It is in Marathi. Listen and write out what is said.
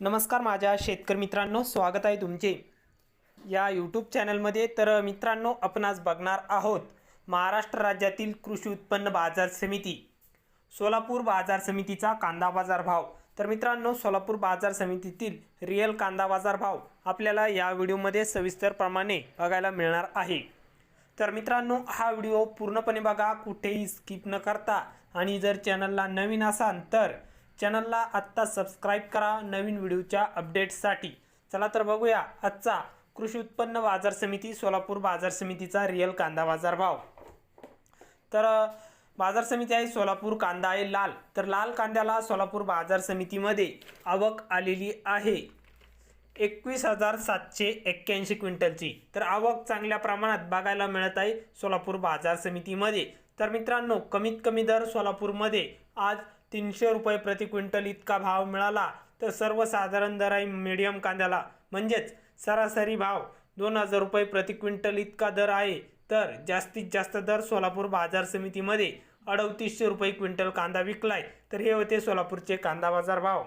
नमस्कार माझ्या शेतकरी मित्रांनो स्वागत आहे तुमचे. या यूट्यूब चॅनलमध्ये तर मित्रांनो आपण आज बघणार आहोत महाराष्ट्र राज्यातील कृषी उत्पन्न बाजार समिती. सोलापूर बाजार समितीचा कांदा बाजार भाव. तर मित्रांनो सोलापूर बाजार समितीतील रिअल कांदा बाजार भाव आपल्याला या व्हिडिओमध्ये सविस्तरप्रमाणे बघायला मिळणार आहे. तर मित्रांनो हा व्हिडिओ पूर्णपणे बघा कुठेही स्किप न करता. आणि जर चॅनलला नवीन असाल तर चॅनलला आत्ता सबस्क्राईब करा नवीन व्हिडिओच्या अपडेट्ससाठी चला तर बघूया आजचा कृषी उत्पन्न बाजार समिती सोलापूर बाजार समितीचा रिअल कांदा बाजार भाव. तर बाजार समिती आहे सोलापूर कांदा आहे लाल. तर लाल कांद्याला सोलापूर बाजार समितीमध्ये आवक आलेली आहे. एकवीस हजार सातशे एक्क्याऐंशी क्विंटलची. तर आवक चांगल्या प्रमाणात बघायला मिळत आहे सोलापूर बाजार समितीमध्ये. तर मित्रांनो कमीत कमी दर सोलापूरमध्ये आज तीनशे रुपये प्रति क्विंटल इतका भाव मिळाला तर सर्वसाधारण दर आहे मीडियम कांद्याला. म्हणजेच सरासरी भाव दोन हजार रुपये प्रति क्विंटल इतका दर आहे. तर जास्तीत जास्त दर सोलापूर बाजार समितीमध्ये अडतीसशे रुपये क्विंटल कांदा विकलाय. तर हे होते सोलापूरचे कांदा बाजार भाव.